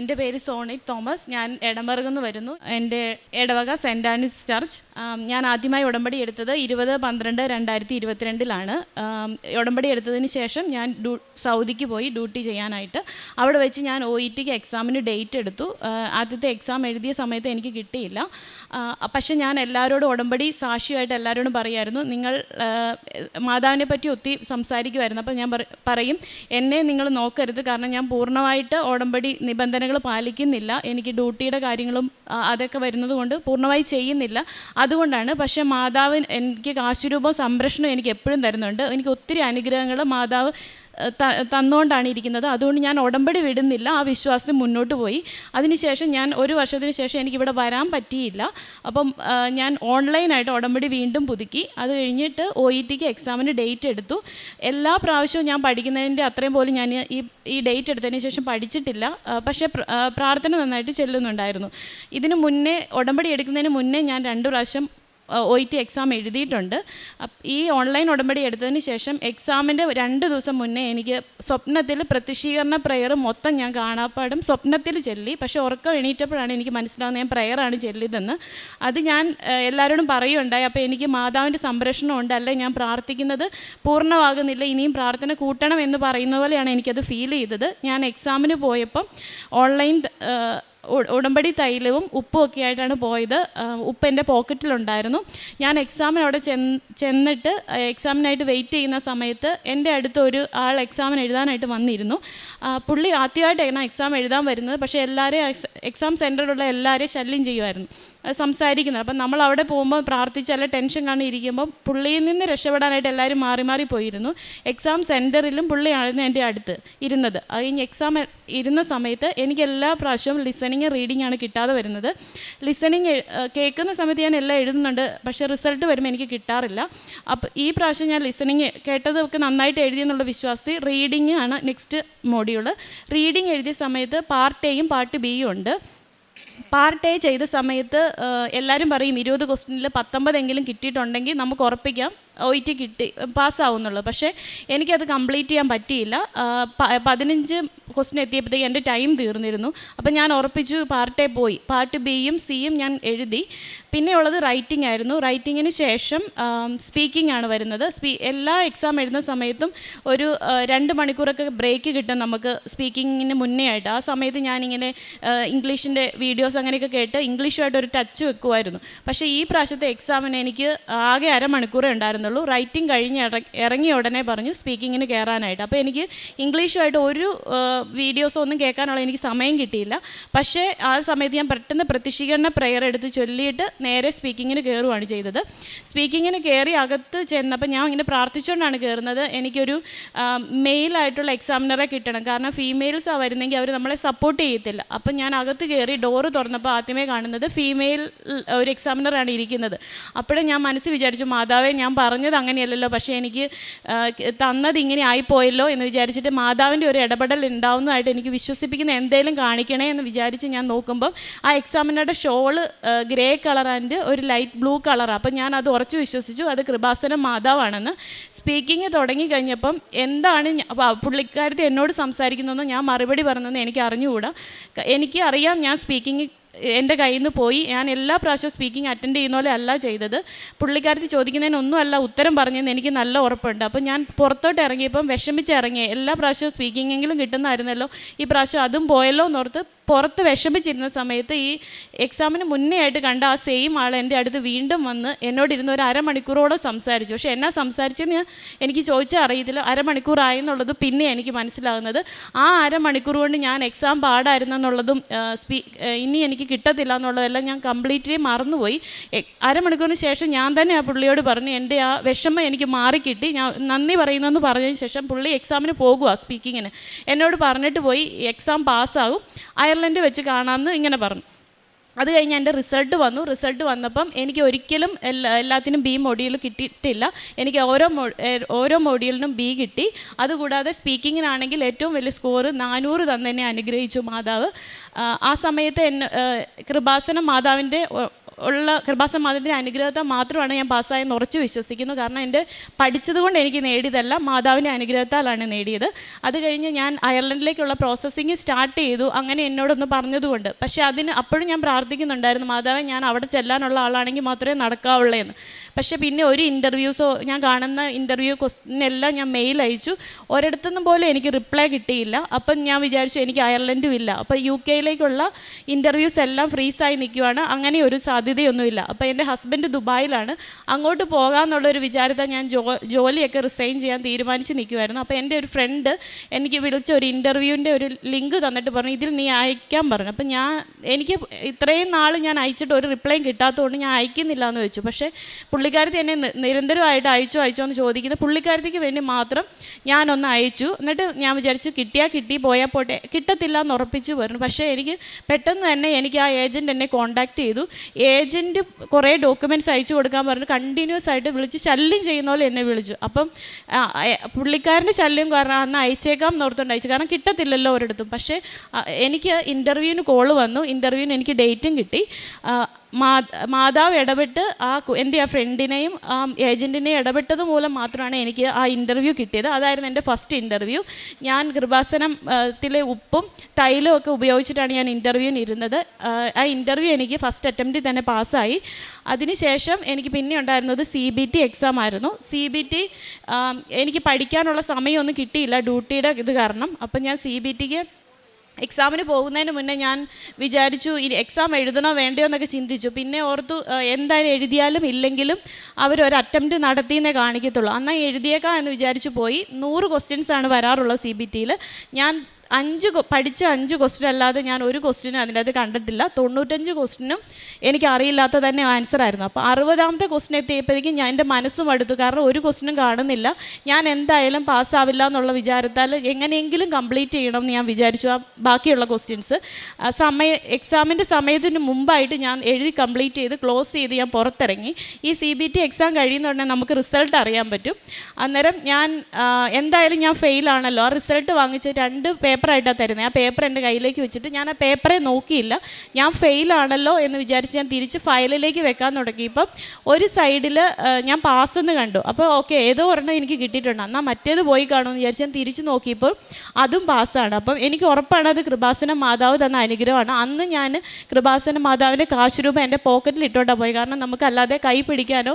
എന്റെ പേര് Sony Thomas. ഞാൻ എടമറുകിൽ നിന്ന് വരുന്നു. എന്റെ എടവക സെന്റ് ആനീസ് ചർച്ച്. ഞാൻ ആദ്യമായി ഉടമ്പടി എടുത്തത് ഇരുപത് പന്ത്രണ്ട് രണ്ടായിരത്തി ഇരുപത്തിരണ്ടിലാണ്. ഉടമ്പടി എടുത്തതിന് ശേഷം ഞാൻ ഡ്യൂ സൗദിക്ക് പോയി ഡ്യൂട്ടി ചെയ്യാനായിട്ട്. അവിടെ വെച്ച് ഞാൻ ഒ ഇ ടിക്ക് എക്സാമിന് ഡേറ്റ് എടുത്തു. ആദ്യത്തെ എക്സാം എഴുതിയ സമയത്ത് എനിക്ക് കിട്ടിയില്ല. പക്ഷേ ഞാൻ എല്ലാവരോടും ഉടമ്പടി സാക്ഷിയായിട്ട് എല്ലാവരോടും പറയായിരുന്നു. നിങ്ങൾ മാതാവിനെ പറ്റി ഒത്തിരി സംസാരിക്കുമായിരുന്നു അപ്പോൾ ഞാൻ പറയും എന്നെ നിങ്ങൾ നോക്കരുത്. കാരണം ഞാൻ പൂർണമായിട്ട് ഉടമ്പടി നിബന്ധനകൾ പാലിക്കുന്നില്ല. എനിക്ക് ഡ്യൂട്ടിയുടെ കാര്യങ്ങളും അതൊക്കെ വരുന്നത് കൊണ്ട് പൂർണമായി ചെയ്യുന്നില്ല. അതുകൊണ്ടാണ് പക്ഷേ മാതാവ് എനിക്ക് കാശുരൂപം സംരക്ഷണം എനിക്ക് എപ്പോഴും തരുന്നുണ്ട്. എനിക്ക് ഒത്തിരി അനുഗ്രഹങ്ങൾ മാതാവ് തന്നുകൊണ്ടാണ് ഇരിക്കുന്നത്. അതുകൊണ്ട് ഞാൻ ഉടമ്പടി വിടുന്നില്ല. ആ വിശ്വാസത്തിൽ മുന്നോട്ട് പോയി. അതിനുശേഷം ഞാൻ ഒരു വർഷത്തിന് ശേഷം എനിക്കിവിടെ വരാൻ പറ്റിയില്ല. അപ്പം ഞാൻ ഓൺലൈനായിട്ട് ഉടമ്പടി വീണ്ടും പുതുക്കി. അത് കഴിഞ്ഞിട്ട് ഒ ഇ ടിക്ക് എക്സാമിന് ഡേറ്റ് എടുത്തു. എല്ലാ പ്രാവശ്യവും ഞാൻ പഠിക്കുന്നതിന്റെ അത്രയും പോലും ഞാൻ ഈ ഈ ഡേറ്റ് എടുത്തതിന് ശേഷം പഠിച്ചിട്ടില്ല. പക്ഷേ പ്രാർത്ഥന നന്നായിട്ട് ചെല്ലുന്നുണ്ടായിരുന്നു. ഇതിന് മുന്നേ ഉടമ്പടി എടുക്കുന്നതിന് മുന്നേ ഞാൻ രണ്ട് പ്രാവശ്യം ഒ ടി എക്സാം എഴുതിയിട്ടുണ്ട്. ഈ ഓൺലൈൻ ഉടമ്പടി എടുത്തതിന് ശേഷം എക്സാമിന്റെ രണ്ട് ദിവസം മുന്നേ എനിക്ക് സ്വപ്നത്തിൽ പ്രത്യക്ഷീകരണ പ്രയർ മൊത്തം ഞാൻ കാണാപ്പാടും സ്വപ്നത്തിൽ ചെല്ലി. പക്ഷേ ഉറക്കം എണീറ്റപ്പോഴാണ് എനിക്ക് മനസ്സിലാവുന്നത് ഞാൻ പ്രയറാണ് ചെല്ലിയതെന്ന്. അത് ഞാൻ എല്ലാവരോടും പറയുകയുണ്ടായി. അപ്പോൾ എനിക്ക് മാതാവിന്റെ സംരക്ഷണം ഉണ്ട്. അല്ലെ ഞാൻ പ്രാർത്ഥിക്കുന്നത്? പൂർണമാകുന്നില്ല. ഇനിയും പ്രാർത്ഥന കൂട്ടണം എന്ന് പറയുന്ന പോലെയാണ് എനിക്കത് ഫീൽ ചെയ്തത്. ഞാൻ എക്സാമിന് പോയപ്പം ഓൺലൈൻ ഉടമ്പടി തൈലവും ഉപ്പും ഒക്കെ ആയിട്ടാണ് പോയത്. ഉപ്പ് എന്റെ പോക്കറ്റിലുണ്ടായിരുന്നു. ഞാൻ എക്സാമിന് അവിടെ ചെന്ന് ചെന്നിട്ട് എക്സാമിനായിട്ട് വെയിറ്റ് ചെയ്യുന്ന സമയത്ത് എന്റെ അടുത്ത് ഒരു ആൾ എക്സാമിന് എഴുതാനായിട്ട് വന്നിരുന്നു. പുള്ളി ആദ്യമായിട്ടാണ് എക്സാം എഴുതാൻ വരുന്നത്. പക്ഷേ എല്ലാവരെയും എക്സാം സെന്ററിലുള്ള എല്ലാവരെയും ശല്യം ചെയ്യുമായിരുന്നു. സംസാരിക്കുന്നത്. അപ്പം നമ്മൾ അവിടെ പോകുമ്പോൾ പ്രാർത്ഥിച്ച് അല്ല ടെൻഷൻ കാണി ഇരിക്കുമ്പോൾ പുള്ളിയിൽ നിന്ന് രക്ഷപ്പെടാനായിട്ട് എല്ലാവരും മാറി മാറി പോയിരുന്നു. എക്സാം സെന്ററിലും പുള്ളിയായിരുന്നു എന്റെ അടുത്ത് ഇരുന്നത്. കഴിഞ്ഞ് എക്സാം ഇരുന്ന സമയത്ത് എനിക്ക് എല്ലാ പ്രാവശ്യവും ലിസണിങ് റീഡിംഗ് ആണ് കിട്ടാതെ വരുന്നത്. ലിസണിങ് കേൾക്കുന്ന സമയത്ത് ഞാൻ എല്ലാം എഴുതുന്നുണ്ട്. പക്ഷേ റിസൾട്ട് വരുമ്പോൾ എനിക്ക് കിട്ടാറില്ല. അപ്പോൾ ഈ പ്രാവശ്യം ഞാൻ ലിസണിങ് കേട്ടതൊക്കെ നന്നായിട്ട് എഴുതിയെന്നുള്ള വിശ്വാസത്തിൽ റീഡിംഗ് ആണ് നെക്സ്റ്റ് മോഡ്യൂൾ റീഡിംഗ് എഴുതിയ സമയത്ത് പാർട്ട് എയും പാർട്ട് ബിയും ഉണ്ട്. പാർട്ട് എ ചെയ്ത സമയത്ത് എല്ലാവരും പറയും ഇരുപത് ക്വസ്റ്റിനിൽ പത്തൊമ്പതെങ്കിലും കിട്ടിയിട്ടുണ്ടെങ്കിൽ നമുക്ക് ഉറപ്പിക്കാം. ഒ ടി കിട്ടി പാസ്സാവുന്നുള്ളൂ. പക്ഷേ എനിക്കത് കംപ്ലീറ്റ് ചെയ്യാൻ പറ്റിയില്ല. പതിനഞ്ച് ക്വസ്റ്റ്യൻ എത്തിയപ്പോഴത്തേക്ക് എന്റെ ടൈം തീർന്നിരുന്നു. അപ്പം ഞാൻ ഉറപ്പിച്ചു പാർട്ടേ പോയി. പാർട്ട് ബിയും സിയും ഞാൻ എഴുതി. പിന്നെയുള്ളത് റൈറ്റിംഗ് ആയിരുന്നു. റൈറ്റിങ്ങിന് ശേഷം സ്പീക്കിംഗ് ആണ് വരുന്നത്. സ്പീ എല്ലാ എക്സാം എഴുതുന്ന സമയത്തും ഒരു രണ്ട് മണിക്കൂറൊക്കെ ബ്രേക്ക് കിട്ടും നമുക്ക് സ്പീക്കിങ്ങിന് മുന്നേ ആയിട്ട്. ആ സമയത്ത് ഞാനിങ്ങനെ ഇംഗ്ലീഷിന്റെ വീഡിയോസ് അങ്ങനെയൊക്കെ കേട്ട് ഇംഗ്ലീഷുമായിട്ട് ഒരു ടച്ച് വെക്കുമായിരുന്നു. പക്ഷേ ഈ പ്രാവശ്യത്തെ എക്സാമിന് എനിക്ക് ആകെ അരമണിക്കൂറേ ഉണ്ടായിരുന്നുള്ളൂ റൈറ്റിംഗ് കഴിഞ്ഞ് ഇറ- ഇറങ്ങിയ ഉടനെ പറഞ്ഞു സ്പീക്കിങ്ങിന് കയറാനായിട്ട് അപ്പോൾ എനിക്ക് ഇംഗ്ലീഷുമായിട്ട് ഒരു വീഡിയോസോ ഒന്നും കേൾക്കാനുള്ള എനിക്ക് സമയം കിട്ടിയില്ല. പക്ഷേ ആ സമയത്ത് ഞാൻ പെട്ടെന്ന് പ്രതിഷീകരണ പ്രെയർ എടുത്ത് ചൊല്ലിയിട്ട് നേരെ സ്പീക്കിങ്ങിന് കയറുകയാണ് ചെയ്തത്. സ്പീക്കിങ്ങിന് കയറി അകത്ത് ചെന്നപ്പോൾ ഞാൻ ഇങ്ങനെ പ്രാർത്ഥിച്ചുകൊണ്ടാണ് കയറുന്നത് എനിക്കൊരു മെയിലായിട്ടുള്ള എക്സാമിനറെ കിട്ടണം. കാരണം ഫീമെയിൽസാണ് വരുന്നെങ്കിൽ അവർ നമ്മളെ സപ്പോർട്ട് ചെയ്യത്തില്ല. അപ്പം ഞാൻ അകത്ത് കയറി ഡോറ് തുറന്നപ്പോൾ ആദ്യമേ കാണുന്നത് ഫീമെയിൽ ഒരു എക്സാമിനറാണ് ഇരിക്കുന്നത്. അപ്പോഴും ഞാൻ മനസ്സ് വിചാരിച്ചു മാതാവേ ഞാൻ പറഞ്ഞത് അങ്ങനെയല്ലല്ലോ. പക്ഷേ എനിക്ക് തന്നത് ഇങ്ങനെ ആയിപ്പോയല്ലോ എന്ന് വിചാരിച്ചിട്ട് മാതാവിന്റെ ഒരു ഇടപെടൽ ഉണ്ടാവുന്നതായിട്ട് എനിക്ക് വിശ്വസിപ്പിക്കുന്ന എന്തെങ്കിലും കാണിക്കണേ എന്ന് വിചാരിച്ച് ഞാൻ നോക്കുമ്പം ആ എക്സാമിനറുടെ ഷോൾ ഗ്രേ കളർ ആൻഡ് ഒരു ലൈറ്റ് ബ്ലൂ കളറാണ് അപ്പം ഞാൻ അത് ഉറച്ചു വിശ്വസിച്ചു. അത് കൃപാസനം മാതാവാണെന്ന്. സ്പീക്കിംഗ് തുടങ്ങി കഴിഞ്ഞപ്പം എന്താണ് പുള്ളിക്കാരത്തി എന്നോട് സംസാരിക്കുന്നതെന്ന് ഞാൻ മറുപടി പറഞ്ഞതെന്ന് എനിക്ക് അറിഞ്ഞുകൂടാ. എനിക്ക് അറിയാം ഞാൻ സ്പീക്കിംഗ് എന്റെ കയ്യിൽ നിന്ന് പോയി. ഞാൻ എല്ലാ പ്രാവശ്യവും സ്പീക്കിംഗ് അറ്റൻഡ് ചെയ്യുന്ന പോലെ അല്ല ചെയ്തത്. പുള്ളിക്കാരത്തി ചോദിക്കുന്നതിനൊന്നുമല്ല ഉത്തരം പറഞ്ഞതെന്ന് എനിക്ക് നല്ല ഉറപ്പുണ്ട്. അപ്പം ഞാൻ പുറത്തോട്ട് ഇറങ്ങിയപ്പം വിഷമിച്ച് ഇറങ്ങി എല്ലാ പ്രാവശ്യവും സ്പീക്കിംഗെങ്കിലും കിട്ടുന്നതായിരുന്നല്ലോ. ഈ പ്രാവശ്യം അതും പോയല്ലോ എന്നോർത്ത് പുറത്ത് വിഷമിച്ചിരുന്ന സമയത്ത് ഈ എക്സാമിന് മുന്നേ ആയിട്ട് കണ്ട ആ സെയിം ആൾ എന്റെ അടുത്ത് വീണ്ടും വന്ന് എന്നോട് ഇരുന്ന് ഒരു അരമണിക്കൂറോളം സംസാരിച്ചു. പക്ഷേ എന്നാ സംസാരിച്ചെന്ന് ഞാൻ എനിക്ക് ചോദിച്ചാൽ അറിയത്തില്ല. അരമണിക്കൂറായെന്നുള്ളത് പിന്നെ എനിക്ക് മനസ്സിലാകുന്നത്. ആ അരമണിക്കൂർ കൊണ്ട് ഞാൻ എക്സാം പാടായിരുന്നെന്നുള്ളതും സ്പീ ഇനി എനിക്ക് കിട്ടത്തില്ല എന്നുള്ളതെല്ലാം ഞാൻ കംപ്ലീറ്റ്ലി മറന്നുപോയി. അരമണിക്കൂറിന് ശേഷം ഞാൻ തന്നെ ആ പുള്ളിയോട് പറഞ്ഞു എന്റെ ആ വിഷമം എനിക്ക് മാറിക്കിട്ടി. ഞാൻ നന്ദി പറയുന്നെന്ന് പറഞ്ഞതിന് ശേഷം പുള്ളി എക്സാമിന് പോകുക സ്പീക്കിങ്ങിന് എന്നോട് പറഞ്ഞിട്ട് പോയി എക്സാം പാസ്സാകും അയർലൻഡ് വെച്ച് കാണാമെന്ന് ഇങ്ങനെ പറഞ്ഞു. അത് കഴിഞ്ഞ് എന്റെ റിസൾട്ട് വന്നു. റിസൾട്ട് വന്നപ്പം എനിക്ക് ഒരിക്കലും എല്ലാ എല്ലാത്തിനും ബി മൊഡ്യൂൾ കിട്ടിയിട്ടില്ല. എനിക്ക് ഓരോ ഓരോ മൊഡ്യൂളിനും ബി കിട്ടി. അതുകൂടാതെ സ്പീക്കിങ്ങിനാണെങ്കിൽ ഏറ്റവും വലിയ സ്കോർ നാനൂറ് തന്നെ അനുഗ്രഹിച്ചു മാതാവ്. ആ സമയത്ത് എന്നെ കൃപാസനം മാതാവിന്റെ ഒ- കൃപാസം മാതാവിന്റെ അനുഗ്രഹത്തെ മാത്രമാണ് ഞാൻ പാസ്സായെന്ന് ഉറച്ചു വിശ്വസിക്കുന്നു. കാരണം എന്റെ പഠിച്ചതുകൊണ്ട് എനിക്ക് നേടിയതല്ല മാതാവിന്റെ അനുഗ്രഹത്താലാണ് നേടിയത്. അത് കഴിഞ്ഞ് ഞാൻ അയർലൻഡിലേക്കുള്ള പ്രോസസ്സിങ് സ്റ്റാർട്ട് ചെയ്തു അങ്ങനെ എന്നോടൊന്ന് പറഞ്ഞതുകൊണ്ട്. പക്ഷേ അതിന് അപ്പോഴും ഞാൻ പ്രാർത്ഥിക്കുന്നുണ്ടായിരുന്നു മാതാവെ ഞാൻ അവിടെ ചെല്ലാനുള്ള ആളാണെങ്കിൽ മാത്രമേ നടക്കാവുള്ളൂ എന്ന്. പക്ഷേ പിന്നെ ഒരു ഇന്റർവ്യൂസോ ഞാൻ കാണുന്ന ഇന്റർവ്യൂ ക്വസ്റ്റിനെല്ലാം ഞാൻ മെയിൽ അയച്ചു. ഒരിടത്തുനിന്നും പോലും എനിക്ക് റിപ്ലൈ കിട്ടിയില്ല. അപ്പം ഞാൻ വിചാരിച്ചു എനിക്ക് അയർലൻഡും ഇല്ല. അപ്പോൾ യു കെയിലേക്കുള്ള ഇന്റർവ്യൂസ് എല്ലാം ഫ്രീസായി നിൽക്കുവാണ്. അങ്ങനെ ഒരു സാധ്യതയൊന്നുമില്ല. അപ്പോൾ എന്റെ ഹസ്ബൻഡ് ദുബായിലാണ്. അങ്ങോട്ട് പോകാമെന്നുള്ളൊരു വിചാരത്തെ ഞാൻ ജോ ജോലിയൊക്കെ റിസൈൻ ചെയ്യാൻ തീരുമാനിച്ച് നിൽക്കുമായിരുന്നു അപ്പോൾ എന്റെ ഒരു ഫ്രണ്ട് എനിക്ക് വിളിച്ച ഒരു ഇന്റർവ്യൂവിന്റെ ഒരു ലിങ്ക് തന്നിട്ട് പറഞ്ഞു ഇതിൽ നീ അയക്കാൻ പറഞ്ഞു. അപ്പം ഞാൻ എനിക്ക് ഇത്രയും നാൾ ഞാൻ അയച്ചിട്ട് ഒരു റിപ്ലൈയും കിട്ടാത്തതുകൊണ്ട് ഞാൻ അയക്കുന്നില്ല എന്ന് വെച്ചു. പക്ഷേ പുള്ളിക്കാരത്തി എന്നെ നിരന്തരമായിട്ട് അയച്ചോ അയച്ചോ എന്ന് ചോദിക്കുന്ന പുള്ളിക്കാരത്തിക്ക് വേണ്ടി മാത്രം ഞാനൊന്ന് അയച്ചു. എന്നിട്ട് ഞാൻ വിചാരിച്ചു കിട്ടിയാൽ കിട്ടി പോയാൽ പോട്ടെ. കിട്ടത്തില്ല എന്ന് ഉറപ്പിച്ചു പറഞ്ഞു പക്ഷേ എനിക്ക് പെട്ടെന്ന് തന്നെ എനിക്ക് ആ ഏജന്റ് എന്നെ കോൺടാക്റ്റ് ചെയ്തു. ഏജന്റ് കുറേ ഡോക്യുമെന്റ്സ് അയച്ചു കൊടുക്കാൻ പറഞ്ഞു കണ്ടിന്യൂസ് ആയിട്ട് വിളിച്ച് ശല്യം ചെയ്യുന്ന പോലെ എന്നെ വിളിച്ചു. അപ്പം പുള്ളിക്കാരന്റെ ശല്യം കാരണം അന്ന് അയച്ചേക്കാം എന്നോർത്തുകൊണ്ട് അയച്ചു. കാരണം കിട്ടത്തില്ലല്ലോ ഒരിടത്തും. പക്ഷേ എനിക്ക് ഇന്റർവ്യൂവിന് കോൾ വന്നു. ഇന്റർവ്യൂവിന് എനിക്ക് ഡേറ്റും കിട്ടി. മാതാവ് ഇടപെട്ട് ആ എന്റെ ആ ഫ്രണ്ടിനെയും ആ ഏജന്റിനെയും ഇടപെട്ടത് മൂലം മാത്രമാണ് എനിക്ക് ആ ഇന്റർവ്യൂ കിട്ടിയത്. അതായിരുന്നു എന്റെ ഫസ്റ്റ് ഇന്റർവ്യൂ. ഞാൻ കൃപാസനത്തിലെ ഉപ്പും തൈലും ഒക്കെ ഉപയോഗിച്ചിട്ടാണ് ഞാൻ ഇന്റർവ്യൂവിന് ഇരുന്നത്. ആ, ഇന്റർവ്യൂ എനിക്ക് ഫസ്റ്റ് അറ്റംപ്റ്റിൽ തന്നെ പാസ്സായി. അതിനുശേഷം എനിക്ക് പിന്നെ ഉണ്ടായിരുന്നത് സി ബി ടി എക്സാം ആയിരുന്നു. സി ബി ടി എനിക്ക് പഠിക്കാനുള്ള സമയമൊന്നും കിട്ടിയില്ല ഡ്യൂട്ടിയുടെ ഇത് കാരണം. അപ്പം ഞാൻ സി ബി ടിക്ക് എക്സാമിന് പോകുന്നതിന് മുന്നേ ഞാൻ വിചാരിച്ചു ഇനി എക്സാം എഴുതണോ വേണ്ടയോ എന്നൊക്കെ ചിന്തിച്ചു. പിന്നെ ഓർത്തു എന്തായാലും എഴുതിയാലും ഇല്ലെങ്കിലും അവരൊരു അറ്റംപ്റ്റ് നടത്തിയെന്നേ കാണിക്കത്തുള്ളൂ. അന്നാ എഴുതിയേക്കാം എന്ന് വിചാരിച്ചു പോയി. നൂറ് ക്വസ്റ്റ്യൻസ് ആണ് വരാറുള്ളത് സി ബി ടിയിൽ ഞാൻ അഞ്ച് പഠിച്ച അഞ്ച് ക്വസ്റ്റ്യൻ അല്ലാതെ ഞാൻ ഒരു ക്വസ്റ്റ്യനും അതിന്റെ അകത്ത് കണ്ടിട്ടില്ല. തൊണ്ണൂറ്റഞ്ച് ക്വസ്റ്റ്യനും എനിക്ക് അറിയില്ലാത്ത തന്നെ ആൻസർ ആയിരുന്നു. അപ്പോൾ അറുപതാമത്തെ ക്വസ്റ്റ്യൻ എത്തിയപ്പോഴേക്കും ഞാൻ എന്റെ മനസ്സും അടുത്തു. കാരണം ഒരു ക്വസ്റ്റ്യനും കാണുന്നില്ല. ഞാൻ എന്തായാലും പാസ്സാവില്ല എന്നുള്ള വിചാരത്താൽ എങ്ങനെയെങ്കിലും കംപ്ലീറ്റ് ചെയ്യണം എന്ന് ഞാൻ വിചാരിച്ചു. ആ ബാക്കിയുള്ള ക്വസ്റ്റ്യൻസ് സമയ എക്സാമിന്റെ സമയത്തിന് മുമ്പായിട്ട് ഞാൻ എഴുതി കംപ്ലീറ്റ് ചെയ്ത് ക്ലോസ് ചെയ്ത് ഞാൻ പുറത്തിറങ്ങി. ഈ സി ബി ടി എക്സാം കഴിയുന്നുണ്ടെങ്കിൽ നമുക്ക് റിസൾട്ട് അറിയാൻ പറ്റും. അന്നേരം ഞാൻ എന്തായാലും ഞാൻ ഫെയിലാണല്ലോ ആ റിസൾട്ട് വാങ്ങിച്ച് രണ്ട് പേപ്പറായിട്ടാണ് തരുന്നത്. ആ പേപ്പർ എന്റെ കയ്യിലേക്ക് വെച്ചിട്ട് ഞാൻ ആ പേപ്പറെ നോക്കിയില്ല. ഞാൻ ഫെയിലാണല്ലോ എന്ന് വിചാരിച്ച് ഞാൻ തിരിച്ച് ഫയലിലേക്ക് വെക്കാൻ തുടങ്ങിയപ്പം ഒരു സൈഡിൽ ഞാൻ പാസ് എന്ന് കണ്ടു. അപ്പോൾ ഓക്കെ ഏതോ ഒരെണ്ണം എനിക്ക് കിട്ടിയിട്ടുണ്ട്. എന്നാൽ മറ്റേത് പോയി കാണുമെന്ന് വിചാരിച്ച് ഞാൻ തിരിച്ച് നോക്കിയപ്പോൾ അതും പാസ്സാണ് അപ്പം എനിക്ക് ഉറപ്പാണ് അത് കൃപാസന മാതാവ് തന്ന അനുഗ്രഹമാണ്. അന്ന് ഞാൻ കൃപാസന മാതാവിന്റെ കാശ് രൂപ എന്റെ പോക്കറ്റിൽ ഇട്ടോണ്ടാണ് പോയി കാരണം നമുക്കല്ലാതെ കൈ പിടിക്കാനോ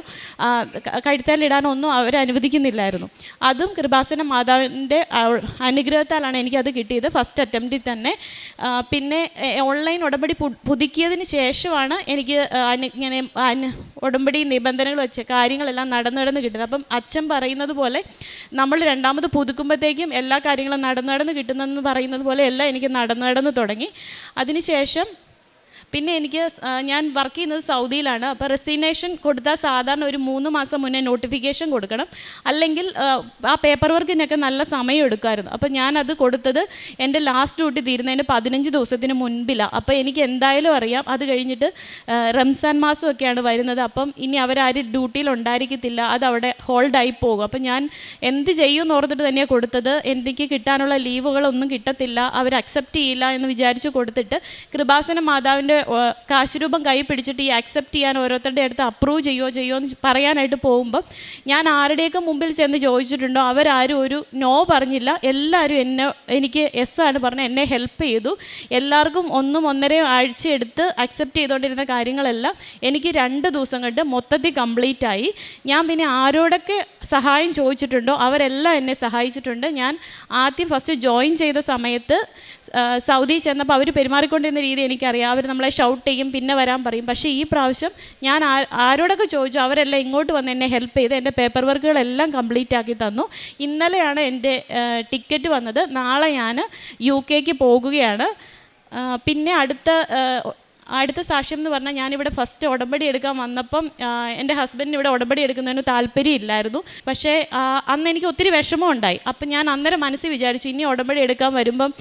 കഴുത്താലിടാനോ ഒന്നും അവർ അനുവദിക്കുന്നില്ലായിരുന്നു അതും കൃപാസന മാതാവിന്റെ അനുഗ്രഹത്താലാണ് എനിക്കത് കിട്ടിയത്. ഫസ്റ്റ് അറ്റംപ്റ്റിൽ തന്നെ. പിന്നെ ഓൺലൈൻ ഉടമ്പടി പുതുക്കിയതിന് ശേഷമാണ് എനിക്ക് ഇങ്ങനെ ഉടമ്പടി നിബന്ധനകൾ വെച്ച് കാര്യങ്ങളെല്ലാം നടന്നു നടന്ന് കിട്ടുന്നത്. അപ്പം അച്ഛൻ പറയുന്നത് പോലെ നമ്മൾ രണ്ടാമത് പുതുക്കുമ്പോഴത്തേക്കും എല്ലാ കാര്യങ്ങളും നടന്നു നടന്ന് കിട്ടുന്നതെന്ന് പറയുന്നത് പോലെ എല്ലാം എനിക്ക് നടന്നു നടന്ന് തുടങ്ങി. അതിനുശേഷം പിന്നെ എനിക്ക് ഞാൻ വർക്ക് ചെയ്യുന്നത് സൗദിയിലാണ്. അപ്പോൾ റെസിഗ്നേഷൻ കൊടുത്താൽ സാധാരണ ഒരു മൂന്ന് മാസം മുന്നേ നോട്ടിഫിക്കേഷൻ കൊടുക്കണം. അല്ലെങ്കിൽ ആ, പേപ്പർ വർക്കിനൊക്കെ നല്ല സമയം എടുക്കുമായിരുന്നു അപ്പോൾ ഞാനത് കൊടുത്തത് എന്റെ ലാസ്റ്റ് ഡ്യൂട്ടി തീരുന്നതിന് പതിനഞ്ച് ദിവസത്തിന് മുൻപിലാണ് അപ്പോൾ എനിക്ക് എന്തായാലും അറിയാം. അത് കഴിഞ്ഞിട്ട് റംസാൻ മാസമൊക്കെയാണ് വരുന്നത്. അപ്പം ഇനി അവരാരും ഡ്യൂട്ടിയിൽ ഉണ്ടായിരിക്കത്തില്ല. അത് അവിടെ ഹോൾഡായി പോകും. അപ്പം ഞാൻ എന്ത് ചെയ്യുമെന്ന് ഓർത്തിട്ട് തന്നെയാണ് കൊടുത്തത്. എനിക്ക് കിട്ടാനുള്ള ലീവുകളൊന്നും കിട്ടത്തില്ല. അവർ അക്സെപ്റ്റ് ചെയ്യില്ല എന്ന് വിചാരിച്ച് കൊടുത്തിട്ട് കൃപാസന മാതാവിന്റെ കാശുരൂപം കൈ പിടിച്ചിട്ട് ഈ അക്സെപ്റ്റ് ചെയ്യാൻ ഓരോരുത്തരുടെ അടുത്ത് അപ്രൂവ് ചെയ്യുമോ ചെയ്യുമോ എന്ന് പറയാനായിട്ട് പോകുമ്പം ഞാൻ ആരുടെയൊക്കെ മുമ്പിൽ ചെന്ന് ചോദിച്ചിട്ടുണ്ടോ അവരാരും ഒരു നോ പറഞ്ഞില്ല. എല്ലാവരും എന്നെ എനിക്ക് എസ് ആണ് പറഞ്ഞത് എന്നെ ഹെൽപ്പ് ചെയ്തു. എല്ലാവർക്കും ഒന്നും ഒന്നര ആഴ്ച എടുത്ത് അക്സെപ്റ്റ് ചെയ്തുകൊണ്ടിരുന്ന കാര്യങ്ങളെല്ലാം എനിക്ക് രണ്ട് ദിവസം കൊണ്ട് മൊത്തത്തിൽ കംപ്ലീറ്റ് ആയി. ഞാൻ പിന്നെ ആരോടൊക്കെ സഹായം ചോദിച്ചിട്ടുണ്ടോ അവരെല്ലാം എന്നെ സഹായിച്ചിട്ടുണ്ട്. ഞാൻ ആദ്യം ഫസ്റ്റ് ജോയിൻ ചെയ്ത സമയത്ത് സൗദി ചെന്നപ്പോൾ അവർ പെരുമാറിക്കൊണ്ടിരുന്ന രീതി എനിക്കറിയാം. അവർ നമ്മളെ ഷൗട്ട് ചെയ്യും പിന്നെ വരാൻ പറയും. പക്ഷേ ഈ പ്രാവശ്യം ഞാൻ ആരോടൊക്കെ ചോദിച്ചു അവരെല്ലാം ഇങ്ങോട്ട് വന്ന് എന്നെ ഹെൽപ്പ് ചെയ്ത് എന്റെ പേപ്പർ വർക്കുകളെല്ലാം കംപ്ലീറ്റ് ആക്കി തന്നു. ഇന്നലെയാണ് എന്റെ ടിക്കറ്റ് വന്നത്. നാളെ ഞാൻ യു കെക്ക് പോകുകയാണ്. പിന്നെ അടുത്ത അടുത്ത സാക്ഷ്യം എന്ന് പറഞ്ഞാൽ ഞാനിവിടെ ഫസ്റ്റ് ഉടമ്പടി എടുക്കാൻ വന്നപ്പം എന്റെ ഹസ്ബൻഡിന് ഇവിടെ ഉടമ്പടി എടുക്കുന്നതിന് താല്പര്യമില്ലായിരുന്നു പക്ഷേ അന്ന് എനിക്ക് ഒത്തിരി വിഷമം ഉണ്ടായി. അപ്പം ഞാൻ അന്നേരം മനസ്സിൽ വിചാരിച്ചു ഇനി ഉടമ്പടി എടുക്കാൻ വരുമ്പം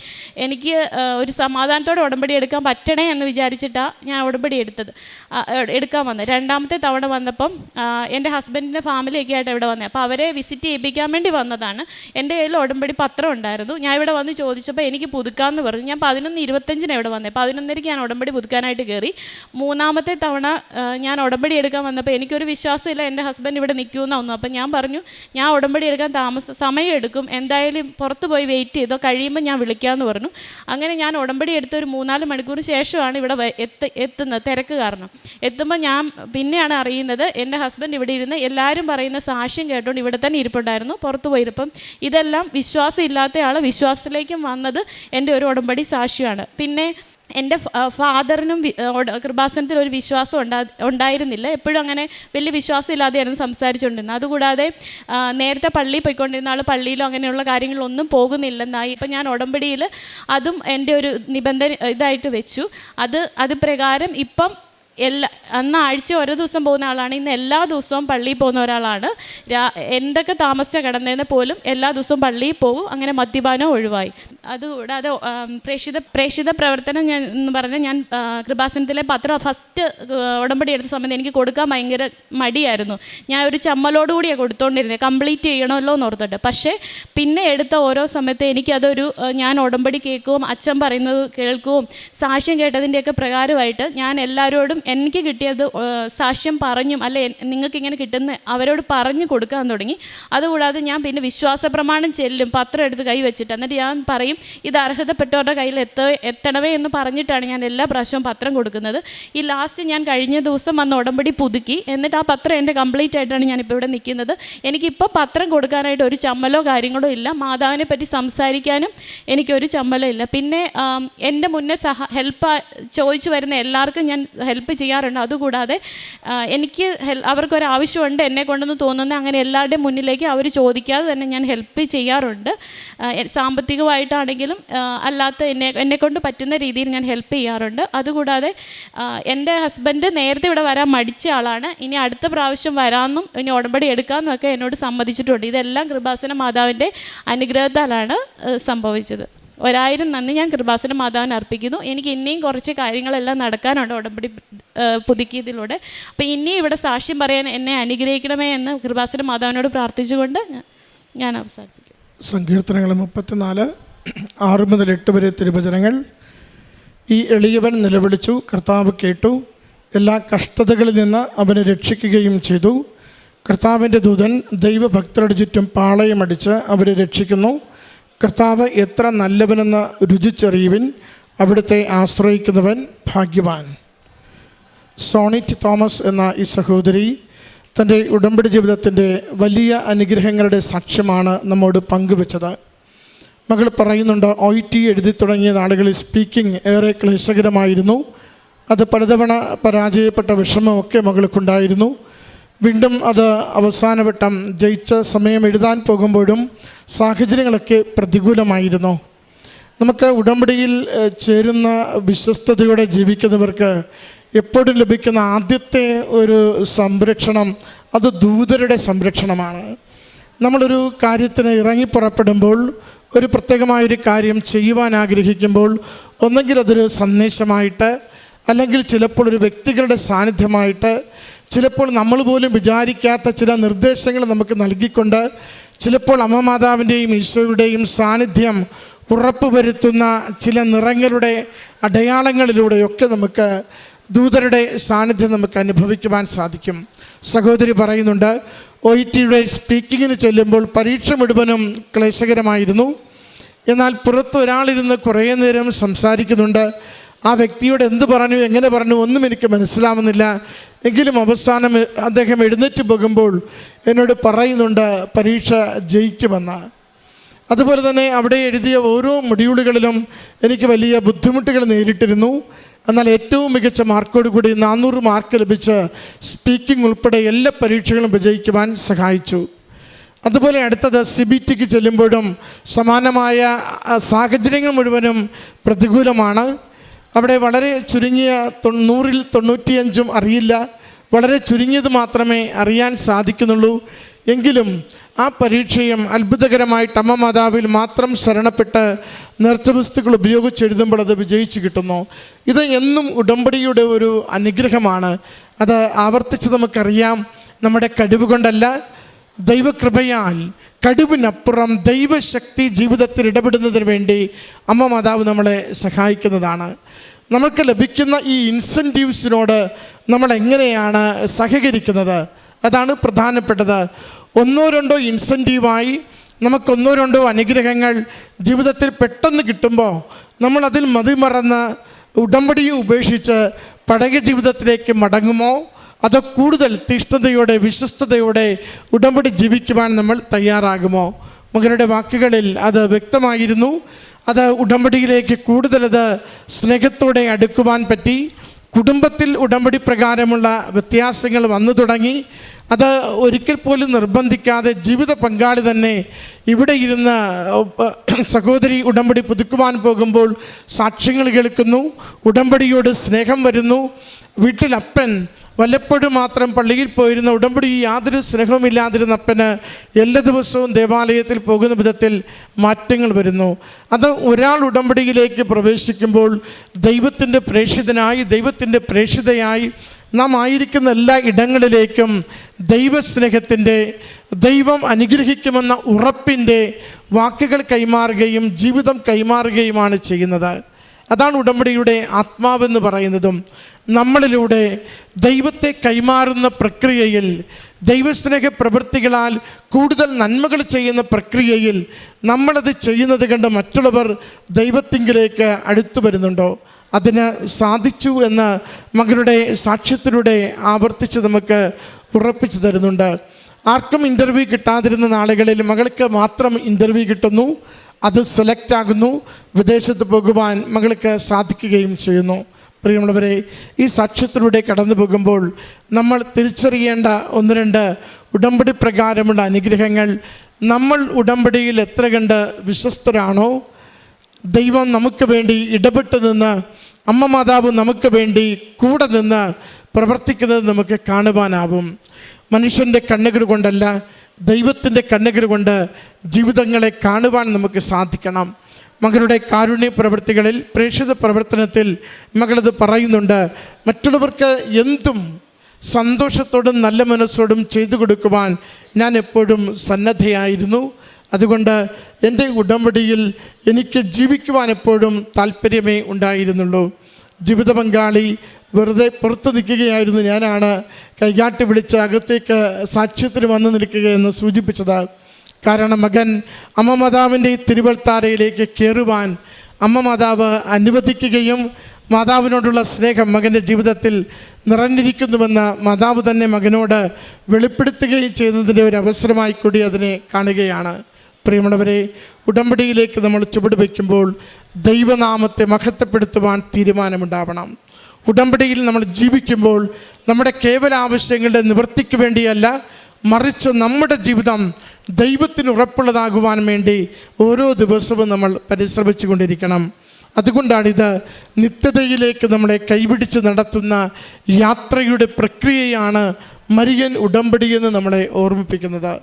എനിക്ക് ഒരു സമാധാനത്തോടെ ഉടമ്പടി എടുക്കാൻ പറ്റണേ എന്ന് വിചാരിച്ചിട്ടാണ് ഞാൻ ഉടമ്പടി എടുത്തത് എടുക്കാൻ വന്നത്. രണ്ടാമത്തെ തവണ വന്നപ്പം എന്റെ ഹസ്ബൻഡിന്റെ ഫാമിലിയൊക്കെ ആയിട്ട് ഇവിടെ വന്നത് അപ്പോൾ അവരെ വിസിറ്റ് ചെയ്യിപ്പിക്കാൻ വേണ്ടി വന്നതാണ്. എന്റെ കയ്യിൽ ഉടമ്പടി പത്രം ഉണ്ടായിരുന്നു. ഞാൻ ഇവിടെ വന്ന് ചോദിച്ചപ്പോൾ എനിക്ക് പുതുക്കാമെന്ന് പറഞ്ഞു. ഞാൻ പതിനൊന്ന് ഇരുപത്തഞ്ചിന് ഇവിടെ വന്നത് പതിനൊന്നരയ്ക്ക് ഞാൻ ഉടമ്പടി പുതുക്കാനായിട്ട് മെമ്പറായിട്ട് കയറി മൂന്നാമത്തെ തവണ ഞാൻ ഉടമ്പടി എടുക്കാൻ വന്നപ്പോൾ എനിക്കൊരു വിശ്വാസമില്ല എന്റെ ഹസ്ബൻഡ് ഇവിടെ നിൽക്കുമെന്ന് വന്നു അപ്പം ഞാൻ പറഞ്ഞു ഞാൻ ഉടമ്പടി എടുക്കാൻ താമസ സമയം എടുക്കും. എന്തായാലും പുറത്ത് പോയി വെയിറ്റ് ചെയ്തോ? കഴിയുമ്പോൾ ഞാൻ വിളിക്കാമെന്ന് പറഞ്ഞു. അങ്ങനെ ഞാൻ ഉടമ്പടി എടുത്ത ഒരു മൂന്നാൽ മണിക്കൂർ ശേഷമാണ് ഇവിടെ എത്ത് എത്ത എത്തുന്നത് തിരക്ക് കാരണം. എത്തുമ്പോൾ ഞാൻ പിന്നെയാണ് അറിയുന്നത് എന്റെ ഹസ്ബൻഡ് ഇവിടെ ഇരുന്ന് എല്ലാവരും പറയുന്ന സാക്ഷ്യം കേട്ടുകൊണ്ട് ഇവിടെ തന്നെ ഇരിപ്പുണ്ടായിരുന്നു പുറത്ത് പോയിരുപ്പം ഇതെല്ലാം വിശ്വാസം ഇല്ലാത്ത ആൾ വിശ്വാസത്തിലേക്കും വന്നത് എന്റെ ഒരു ഉടമ്പടി സാക്ഷ്യമാണ് പിന്നെ എന്റെ ഫാദറിനും കൃപാസനത്തിൽ ഒരു വിശ്വാസം ഉണ്ടാ ഉണ്ടായിരുന്നില്ല. എപ്പോഴും അങ്ങനെ വലിയ വിശ്വാസം ഇല്ലാതെയായിരുന്നു സംസാരിച്ചുകൊണ്ടിരുന്നത്. അതുകൂടാതെ നേരത്തെ പള്ളിയിൽ പോയിക്കൊണ്ടിരുന്ന ആൾ പള്ളിയിലോ അങ്ങനെയുള്ള കാര്യങ്ങളൊന്നും പോകുന്നില്ലെന്നായി. ഇപ്പം ഞാൻ ഉടമ്പടിയിൽ അതും എന്റെ ഒരു നിബന്ധന ഇതായിട്ട് വെച്ചു. അത് അത് പ്രകാരം ഇപ്പം എല്ലാ അന്ന് ആഴ്ച ഓരോ ദിവസം പോകുന്ന ആളാണ്. ഇന്ന് എല്ലാ ദിവസവും പള്ളിയിൽ പോകുന്ന ഒരാളാണ്. രാ എന്തൊക്കെ താമസിച്ച കിടന്നതെന്ന് പോലും എല്ലാ ദിവസവും പള്ളിയിൽ പോകും. അങ്ങനെ മദ്യപാനം ഒഴിവായി. അതുകൂടാതെ പ്രേക്ഷിത പ്രേക്ഷിത പ്രവർത്തനം ഞാൻ എന്ന് പറഞ്ഞാൽ ഞാൻ കൃപാസനത്തിലെ പത്രം ഫസ്റ്റ് ഉടമ്പടി എടുത്ത സമയത്ത് എനിക്ക് കൊടുക്കാൻ ഭയങ്കര മടിയായിരുന്നു. ഞാൻ ഒരു ചമ്മലോടുകൂടിയാണ് കൊടുത്തോണ്ടിരുന്നത് കംപ്ലീറ്റ് ചെയ്യണമല്ലോ എന്ന് ഓർത്തിട്ട്. പക്ഷേ പിന്നെ എടുത്ത ഓരോ സമയത്ത് എനിക്കതൊരു ഞാൻ ഉടമ്പടി കേൾക്കുകയും അച്ഛൻ പറയുന്നത് കേൾക്കുകയും സാക്ഷ്യം കേട്ടതിന്റെയൊക്കെ പ്രകാരമായിട്ട് ഞാൻ എല്ലാവരോടും എനിക്ക് കിട്ടിയത് സാക്ഷ്യം പറഞ്ഞും അല്ലെ നിങ്ങൾക്ക് ഇങ്ങനെ കിട്ടുന്ന അവരോട് പറഞ്ഞു കൊടുക്കാൻ തുടങ്ങി. അതുകൂടാതെ ഞാൻ പിന്നെ വിശ്വാസ പ്രമാണം ചെല്ലും പത്രം എടുത്ത് കൈ വെച്ചിട്ട്. എന്നിട്ട് ഞാൻ പറയും ഇത് അർഹതപ്പെട്ടവരുടെ കയ്യിൽ എത്ത എത്തണമേ എന്ന് പറഞ്ഞിട്ടാണ് ഞാൻ എല്ലാ പ്രാവശ്യവും പത്രം കൊടുക്കുന്നത്. ഈ ലാസ്റ്റ് ഞാൻ കഴിഞ്ഞ ദിവസം വന്ന് ഉടമ്പടി പുതുക്കി. എന്നിട്ട് ആ പത്രം എന്റെ കംപ്ലീറ്റ് ആയിട്ടാണ് ഞാനിപ്പോൾ ഇവിടെ നിൽക്കുന്നത്. എനിക്കിപ്പോൾ പത്രം കൊടുക്കാനായിട്ട് ഒരു ചമ്മലോ കാര്യങ്ങളോ ഇല്ല. മാതാവിനെ പറ്റി സംസാരിക്കാനും എനിക്കൊരു ചമ്മലോ ഇല്ല. പിന്നെ എന്റെ മുന്നേ സഹ ഹെൽപ്പ് ചോദിച്ചു വരുന്ന എല്ലാവർക്കും ഞാൻ ഹെൽപ്പ് ചെയ്യാറുണ്ട്. അതുകൂടാതെ എനിക്ക് അവർക്കൊരു ആവശ്യമുണ്ട് എന്നെ കൊണ്ടെന്ന് തോന്നുന്ന അങ്ങനെ എല്ലാവരുടെയും മുന്നിലേക്ക് അവർ ചോദിക്കാതെ തന്നെ ഞാൻ ഹെൽപ്പ് ചെയ്യാറുണ്ട്. സാമ്പത്തികമായിട്ടാണെങ്കിലും അല്ലാത്ത എന്നെ എന്നെക്കൊണ്ട് പറ്റുന്ന രീതിയിൽ ഞാൻ ഹെൽപ്പ് ചെയ്യാറുണ്ട്. അതുകൂടാതെ എന്റെ ഹസ്ബൻഡ് നേരത്തെ ഇവിടെ വരാൻ മടിച്ച ആളാണ്. ഇനി അടുത്ത പ്രാവശ്യം വരാമെന്നും ഇനി ഉടമ്പടി എടുക്കാമെന്നും ഒക്കെ എന്നോട് സമ്മതിച്ചിട്ടുണ്ട്. ഇതെല്ലാം കൃപാസന മാതാവിന്റെ അനുഗ്രഹത്താലാണ് സംഭവിച്ചത്. ഒരായിരം നന്ദി. ഞാൻ കൃപാസന മാതാവിന് അർപ്പിക്കുന്നു. എനിക്ക് ഇനിയും കുറച്ച് കാര്യങ്ങളെല്ലാം നടക്കാനുണ്ട് ഉടമ്പടി പുതുക്കിയതിലൂടെ. അപ്പോൾ ഇനിയും ഇവിടെ സാക്ഷ്യം പറയാൻ എന്നെ അനുഗ്രഹിക്കണമേ എന്ന് കൃപാസന മാതാവിനോട് പ്രാർത്ഥിച്ചുകൊണ്ട് ഞാൻ അവസാനിപ്പിക്കും. സങ്കീർത്തനങ്ങൾ മുപ്പത്തിനാല് ആറ് മുതൽ എട്ട് വരെ തിരുവചനങ്ങൾ. ഈ എളിയവൻ നിലവിളിച്ചു കർത്താവ് കേട്ടു. എല്ലാ കഷ്ടതകളിൽ നിന്ന് അവനെ രക്ഷിക്കുകയും ചെയ്തു. കർത്താവിന്റെ ദൂതൻ ദൈവഭക്തരുടെ ചുറ്റും പാളയമടിച്ച് അവരെ രക്ഷിക്കുന്നു. കർത്താവ് എത്ര നല്ലവനെന്ന് രുചിച്ചറിയുവിൻ അവിടുത്തെ ആശ്രയിക്കുന്നവൻ ഭാഗ്യവാൻ. സോണിറ്റ് തോമസ് എന്ന ഈ സഹോദരി തന്റെ ഉടമ്പടി ജീവിതത്തിന്റെ വലിയ അനുഗ്രഹങ്ങളുടെ സാക്ഷ്യമാണ് നമ്മോട് പങ്കുവെച്ചത്. മകൾ പറയുന്നുണ്ട് ഒ ടി എഴുതി തുടങ്ങിയ നാളുകളിൽ സ്പീക്കിംഗ് ഏറെ ക്ലേശകരമായിരുന്നു. അത് പലതവണ പരാജയപ്പെട്ട വിഷമമൊക്കെ മകൾക്കുണ്ടായിരുന്നു. വീണ്ടും അത് അവസാനവട്ടം ജയിച്ച സമയം എഴുതാൻ പോകുമ്പോഴും സാഹചര്യങ്ങളൊക്കെ പ്രതികൂലമായിരുന്നു. നമുക്ക് ഉടമ്പടിയിൽ ചേരുന്ന വിശ്വസ്തയോടെ ജീവിക്കുന്നവർക്ക് എപ്പോഴും ലഭിക്കുന്ന ആദ്യത്തെ ഒരു സംരക്ഷണം അത് ദൂതരുടെ സംരക്ഷണമാണ്. നമ്മളൊരു കാര്യത്തിന് ഇറങ്ങി പുറപ്പെടുമ്പോൾ ഒരു പ്രത്യേകമായൊരു കാര്യം ചെയ്യുവാൻ ആഗ്രഹിക്കുമ്പോൾ ഒന്നെങ്കിൽ അതൊരു സന്ദേശമായിട്ട് അല്ലെങ്കിൽ ചിലപ്പോൾ ഒരു വ്യക്തികളുടെ സാന്നിധ്യമായിട്ട് ചിലപ്പോൾ നമ്മൾ പോലും വിചാരിക്കാത്ത ചില നിർദ്ദേശങ്ങൾ നമുക്ക് നൽകിക്കൊണ്ട് ചിലപ്പോൾ അമ്മ മാതാവിന്റെയും ഈശോയുടെയും സാന്നിധ്യം ഉറപ്പുവരുത്തുന്ന ചില നിറങ്ങളുടെ അടയാളങ്ങളിലൂടെയൊക്കെ നമുക്ക് ദൂതരുടെ സാന്നിധ്യം നമുക്ക് അനുഭവിക്കുവാൻ സാധിക്കും. സഹോദരി പറയുന്നുണ്ട് ഒ ഇ ടിയുടെ സ്പീക്കിങ്ങിന് ചെല്ലുമ്പോൾ പരീക്ഷ മുഴുവനും ക്ലേശകരമായിരുന്നു. എന്നാൽ പുറത്ത് ഒരാളിരുന്ന് കുറേ നേരം സംസാരിക്കുന്നുണ്ട്. ആ വ്യക്തിയോട് എന്ത് പറഞ്ഞു എങ്ങനെ പറഞ്ഞു ഒന്നും എനിക്ക് മനസ്സിലാവുന്നില്ല. എങ്കിലും അവസാനം അദ്ദേഹം എഴുന്നേറ്റ് പോകുമ്പോൾ എന്നോട് പറയുന്നുണ്ട് പരീക്ഷ ജയിക്കുമെന്ന്. അതുപോലെ തന്നെ അവിടെ എഴുതിയ ഓരോ മൊഡ്യൂളുകളിലും എനിക്ക് വലിയ ബുദ്ധിമുട്ടുകൾ നേരിട്ടിരുന്നു. എന്നാൽ ഏറ്റവും മികച്ച മാർക്കോട് കൂടി നാനൂറ് മാർക്ക് ലഭിച്ച് സ്പീക്കിംഗ് ഉൾപ്പെടെ എല്ലാ പരീക്ഷകളും വിജയിക്കുവാൻ സഹായിച്ചു. അതുപോലെ അടുത്തത് സി ബി ടിക്ക് ചെല്ലുമ്പോഴും സമാനമായ സാഹചര്യങ്ങൾ മുഴുവനും പ്രതികൂലമാണ്. അവിടെ വളരെ ചുരുങ്ങിയ തൊണ്ണൂറിൽ തൊണ്ണൂറ്റിയഞ്ചും അറിയില്ല. വളരെ ചുരുങ്ങിയത് മാത്രമേ അറിയാൻ സാധിക്കുന്നുള്ളൂ. എങ്കിലും ആ പരീക്ഷയും അത്ഭുതകരമായിട്ട് അമ്മ മാതാവിൽ മാത്രം ശരണപ്പെട്ട് നൃത്തവസ്തുക്കൾ ഉപയോഗിച്ചെഴുതുമ്പോൾ അത് വിജയിച്ച് കിട്ടുന്നു. ഇത് എന്നും ഉടമ്പടിയുടെ ഒരു അനുഗ്രഹമാണ്. അത് ആവർത്തിച്ച് നമുക്കറിയാം. നമ്മുടെ കഴിവ് കൊണ്ടല്ല. ദൈവകൃപയാൽ കഴിവിനപ്പുറം ദൈവശക്തി ജീവിതത്തിൽ ഇടപെടുന്നതിന് വേണ്ടി അമ്മ മാതാവ് നമ്മളെ സഹായിക്കുന്നതാണ്. നമുക്ക് ലഭിക്കുന്ന ഈ ഇൻസെന്റീവ്സിനോട് നമ്മൾ എങ്ങനെയാണ് സഹകരിക്കുന്നത്? അതാണ് പ്രധാനപ്പെട്ടത്. ഒന്നോ രണ്ടോ ഇൻസെന്റീവായി നമുക്കൊന്നോ രണ്ടോ അനുഗ്രഹങ്ങൾ ജീവിതത്തിൽ പെട്ടെന്ന് കിട്ടുമ്പോൾ നമ്മളതിൽ മതിമറന്ന് ഉടമ്പടിയും ഉപേക്ഷിച്ച് പഴയ ജീവിതത്തിലേക്ക് മടങ്ങുമോ? അതോ കൂടുതൽ തീഷ്ണതയോടെ വിശ്വസ്തയോടെ ഉടമ്പടി ജീവിക്കുവാൻ നമ്മൾ തയ്യാറാകുമോ? മകനുടെ വാക്കുകളിൽ അത് വ്യക്തമായിരുന്നു. അത് ഉടമ്പടിയിലേക്ക് കൂടുതലത് സ്നേഹത്തോടെ അടുക്കുവാൻ പറ്റി. കുടുംബത്തിൽ ഉടമ്പടി പ്രകാരമുള്ള വ്യത്യാസങ്ങൾ വന്നു തുടങ്ങി. അത് ഒരിക്കൽ പോലും നിർബന്ധിക്കാതെ ജീവിത പങ്കാളി തന്നെ ഇവിടെ ഇരുന്ന് സഹോദരി ഉടമ്പടി പുതുക്കുവാൻ പോകുമ്പോൾ സാക്ഷ്യങ്ങൾ കേൾക്കുന്നു. ഉടമ്പടിയോട് സ്നേഹം വരുന്നു. വീട്ടിൽ അപ്പൻ വല്ലപ്പോഴും മാത്രം പള്ളിയിൽ പോയിരുന്ന ഉടമ്പടി യാതൊരു സ്നേഹവുമില്ലാതിരുന്ന അപ്പന് എല്ലാ ദിവസവും ദേവാലയത്തിൽ പോകുന്ന വിധത്തിൽ മാറ്റങ്ങൾ വരുന്നു. അത് ഒരാൾ ഉടമ്പടിയിലേക്ക് പ്രവേശിക്കുമ്പോൾ ദൈവത്തിന്റെ പ്രേക്ഷിതനായി ദൈവത്തിന്റെ പ്രേക്ഷിതയായി നാം ആയിരിക്കുന്ന എല്ലാ ഇടങ്ങളിലേക്കും ദൈവസ്നേഹത്തിന്റെ ദൈവം അനുഗ്രഹിക്കുമെന്ന ഉറപ്പിന്റെ വാക്കുകൾ കൈമാറുകയും ജീവിതം കൈമാറുകയുമാണ് ചെയ്യുന്നത്. അതാണ് ഉടമ്പടിയുടെ ആത്മാവെന്ന് പറയുന്നതും. നമ്മളിലൂടെ ദൈവത്തെ കൈമാറുന്ന പ്രക്രിയയിൽ ദൈവസ്നേഹ പ്രവൃത്തികളാൽ കൂടുതൽ നന്മകൾ ചെയ്യുന്ന പ്രക്രിയയിൽ നമ്മളത് ചെയ്യുന്നത് കണ്ട് മറ്റുള്ളവർ ദൈവത്തിങ്കിലേക്ക് അടുത്തു വരുന്നുണ്ടോ? അതിന് സാധിച്ചു എന്ന് മകളുടെ സാക്ഷ്യത്തിലൂടെ ആവർത്തിച്ച് നമുക്ക് ഉറപ്പിച്ചു തരുന്നുണ്ട്. ആർക്കും ഇന്റർവ്യൂ കിട്ടാതിരുന്ന നാളുകളിൽ മകൾക്ക് മാത്രം ഇന്റർവ്യൂ കിട്ടുന്നു. അത് സെലക്റ്റ് ആകുന്നു. വിദേശത്ത് പോകുവാൻ മകൾക്ക് സാധിക്കുകയും ചെയ്യുന്നു. പ്രിയമുള്ളവരെ ഈ സാക്ഷ്യത്തിലൂടെ കടന്നു പോകുമ്പോൾ നമ്മൾ തിരിച്ചറിയേണ്ട ഒന്ന് രണ്ട് ഉടമ്പടി പ്രകാരമുള്ള അനുഗ്രഹങ്ങൾ. നമ്മൾ ഉടമ്പടിയിൽ എത്ര കണ്ട് വിശ്വസ്തരാണോ? ദൈവം നമുക്ക് വേണ്ടി ഇടപെട്ട് നിന്ന് അമ്മ മാതാവ് നമുക്ക് വേണ്ടി കൂടെ നിന്ന് പ്രവർത്തിക്കുന്നത് നമുക്ക് കാണുവാനാവും. മനുഷ്യന്റെ കണ്ണുകൾ കൊണ്ടല്ല ദൈവത്തിന്റെ കണ്ണുകൾ കൊണ്ട് ജീവിതങ്ങളെ കാണുവാൻ നമുക്ക് സാധിക്കണം. മകളുടെ കാരുണ്യ പ്രവൃത്തികളിൽ പ്രേക്ഷിത പ്രവർത്തനത്തിൽ മകളത് പറയുന്നുണ്ട് മറ്റുള്ളവർക്ക് എന്തും സന്തോഷത്തോടും നല്ല മനസ്സോടും ചെയ്തു കൊടുക്കുവാൻ ഞാൻ എപ്പോഴും സന്നദ്ധയായിരുന്നു. അതുകൊണ്ട് എന്റെ ഉടമ്പടിയിൽ എനിക്ക് ജീവിക്കുവാൻ എപ്പോഴും താല്പര്യമേ ഉണ്ടായിരുന്നുള്ളൂ. ജീവിത പങ്കാളി വെറുതെ പുറത്തു നിൽക്കുകയായിരുന്നു ഞാനാണ്. കൈകാട്ടി വിളിച്ച് അകത്തേക്ക് സാക്ഷ്യത്തിന് വന്നു നിൽക്കുകയെന്ന് സൂചിപ്പിച്ചത്. കാരണം മകൻ അമ്മ മാതാവിന്റെ തിരുവൽത്താരയിലേക്ക് കയറുവാൻ അമ്മ മാതാവ് അനുവദിക്കുകയും മാതാവിനോടുള്ള സ്നേഹം മകന്റെ ജീവിതത്തിൽ നിറഞ്ഞിരിക്കുന്നുവെന്ന് മാതാവ് തന്നെ മകനോട് വെളിപ്പെടുത്തുകയും ചെയ്യുന്നതിന്റെ ഒരു അവസരമായി കൂടി അതിനെ കാണുകയാണ്. പ്രിയമുള്ളവരെ ഉടമ്പടിയിലേക്ക് നമ്മൾ ചുവട് വയ്ക്കുമ്പോൾ ദൈവനാമത്തെ മഹത്വപ്പെടുത്തുവാൻ തീരുമാനമുണ്ടാവണം. ഉടമ്പടിയിൽ നമ്മൾ ജീവിക്കുമ്പോൾ നമ്മുടെ കേവല ആവശ്യങ്ങളുടെ നിവൃത്തിക്ക് വേണ്ടിയല്ല മറിച്ച് നമ്മുടെ ജീവിതം ദൈവത്തിന് ഉറപ്പുള്ളതാകുവാൻ വേണ്ടി ഓരോ ദിവസവും നമ്മൾ പരിശ്രമിച്ചു കൊണ്ടിരിക്കണം അതുകൊണ്ടാണിത് നിത്യതയിലേക്ക് നമ്മളെ കൈപിടിച്ച് നടത്തുന്ന യാത്രയുടെ പ്രക്രിയയാണ് മരിയൻ ഉടമ്പടി എന്ന് നമ്മളെ ഓർമ്മിപ്പിക്കുന്നത്.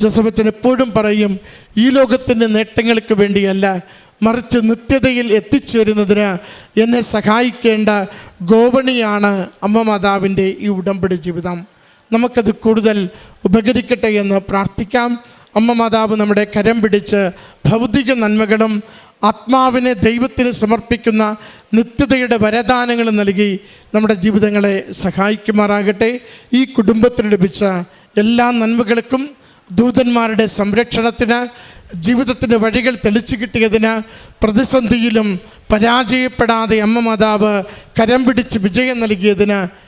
ജോസഫച്ചൻ എപ്പോഴും പറയും ഈ ലോകത്തിന്റെ നേട്ടങ്ങൾക്ക് വേണ്ടിയല്ല മറിച്ച് നിത്യതയിൽ എത്തിച്ചേരുന്നതിന് എന്നെ സഹായിക്കേണ്ട ഗോപണിയാണ് അമ്മ മാതാവിന്റെ ഈ ഉടമ്പടി ജീവിതം. നമുക്കത് കൂടുതൽ ഉപകരിക്കട്ടെ എന്ന് പ്രാർത്ഥിക്കാം. അമ്മ മാതാവ് നമ്മുടെ കരം പിടിച്ച് ഭൗതിക നന്മകളും ആത്മാവിനെ ദൈവത്തിന് സമർപ്പിക്കുന്ന നിത്യതയുടെ വരദാനങ്ങൾ നൽകി നമ്മുടെ ജീവിതങ്ങളെ സഹായിക്കുമാറാകട്ടെ. ഈ കുടുംബത്തിന് ലഭിച്ച എല്ലാ നന്മകൾക്കും ദൂതന്മാരുടെ സംരക്ഷണത്തിന് ജീവിതത്തിന്റെ വഴികൾ തെളിച്ചു കിട്ടിയതിന് പ്രതിസന്ധിയിലും പരാജയപ്പെടാതെ അമ്മ മാതാവ് കരം പിടിച്ച് വിജയം നൽകിയതിന്